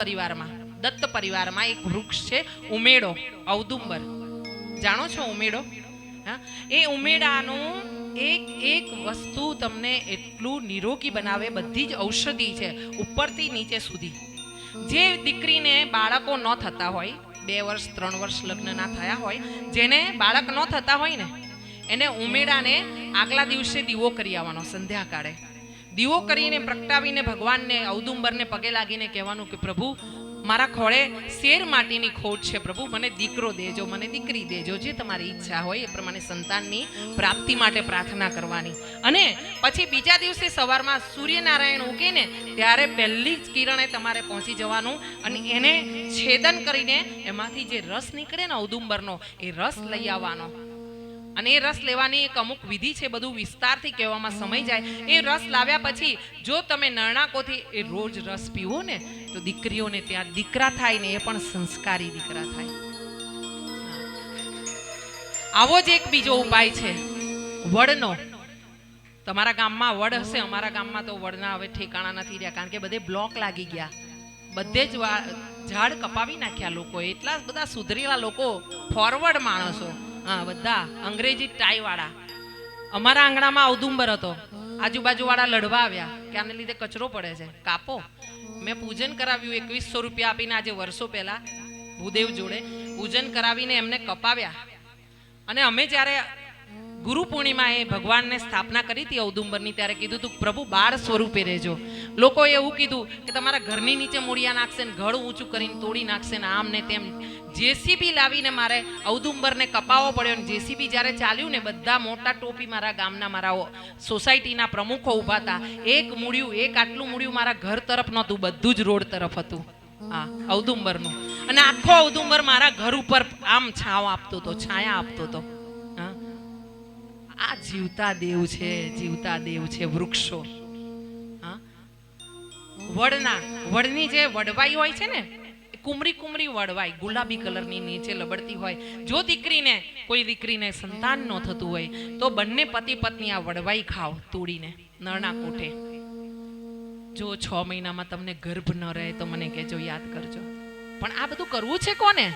પરિવારમાં. દત્ત પરિવારમાં એક વૃક્ષ છે, ઉમેડો, ઔદુંબર. જાણો છો ઉમેડો? હા? એ ઉમેડાનું એક એક વસ્તુ તમને એટલું નિરોગી બનાવે, બધી જ ઔષધિ છે, ઉપરથી નીચે સુધી. જે દીકરીને બાળકો ન થતા હોય, બે વર્ષ, ત્રણ વર્ષ લગ્ન ના થયા હોય, જેને બાળક ન થતા હોય ને, એને ઉમેડાને આગલા દિવસે દીવો કરી આવવાનો, સંધ્યાકાળે. દીવો કરીને પ્રગટાવીને ભગવાનને ઔદુંબરને પગે લાગીને કહેવાનું કે પ્રભુ, મારા ખોળે શેર માટીની ખોટ છે પ્રભુ, મને દીકરો દેજો, મને દીકરી દેજો, જે તમારી ઈચ્છા હોય એ પ્રમાણે સંતાનની પ્રાપ્તિ માટે પ્રાર્થના કરવાની. અને પછી બીજા દિવસે સવારમાં સૂર્યનારાયણ ઉગે ને ત્યારે પહેલી જ કિરણે તમારે પહોંચી જવાનું અને એને છેદન કરીને એમાંથી જે રસ નીકળે ને ઔદુંબરનો, એ રસ લઈ આવવાનો. અને એ રસ લેવાની એક અમુક વિધિ છે, બધું વિસ્તારથી કહેવામાં સમય જાય. એ રસ લાવ્યા પછી જો તમે નરણાકોથી એ રોજ રસ પીવો ને, તો દીકરીઓને ત્યાં દીકરા થાય ને એ પણ સંસ્કારી દીકરા થાય. આવો જ એક બીજો ઉપાય છે, વડનો. તમારા ગામમાં વડ હશે, અમારા ગામમાં તો વડના હવે ઠેકાણા નથી રહ્યા, કારણ કે બધે બ્લોક લાગી ગયા. બધે જ ઝાડ કપાવી નાખ્યા લોકો, એટલા બધા સુધરેલા લોકો ફોરવર્ડ માણસો. હા, બધા. અંગ્રેજી ટાઈ વાળા અમારા આંગણામાં ઔદુંબર હતો. આજુબાજુ વાળા લડવા આવ્યા. કે આને લીધે કચરો પડે છે. કાપો. મેં પૂજન કરાવ્યું એકવીસો રૂપિયા આપીને આજે વર્ષો પહેલા. ભૂદેવ જોડે પૂજન કરાવીને એમને કપાવ્યા. અને અમે જ્યારે ગુરુ પૂર્ણિમાએ ભગવાનને સ્થાપના કરી હતી ઔદુંબરની, ત્યારે કીધું હતું પ્રભુ બાળ સ્વરૂપે રહેજો. લોકોએ એવું કીધું કે, તમારા ઘરની નીચે મૂળિયા નાખશે ને ઘર ઊંચું કરીને તોડી નાખશે ને આમ ને તેમ જેસીબી લાવીને મારે ઔદુંબરને કપાવો પડ્યો ને જેસીબી જ્યારે ચાલ્યું ને બધા મોટા ટોપી મારા ગામના મારા સોસાયટીના પ્રમુખો ઊભા હતા. એક મૂળ્યું, એક આટલું મૂળ્યું મારા ઘર તરફ નહોતું, બધું જ રોડ તરફ હતું. હા, ઔદુંબરનું. અને આખો ઔદુંબર મારા ઘર ઉપર આમ છાવ આપતો હતો, છાયા આપતો હતો. આ જીવતા દેવ છે, જીવતા દેવ છે વૃક્ષો. વડના, વડની જે વડવાઈ હોય છે ને કુમરી કુમરી વડવાઈ, ગુલાબી કલરની નીચે લબડતી હોય. જો દીકરીને, કોઈ દીકરીને સંતાન ન થતું હોય, તો બંને પતિ પત્ની આ વડવાઈ ખાઓ, તોડીને નળના કોઠે. જો છ મહિનામાં તમને ગર્ભ ન રહે તો મને કહેજો, યાદ કરજો. પણ આ બધું કરવું છે કોને?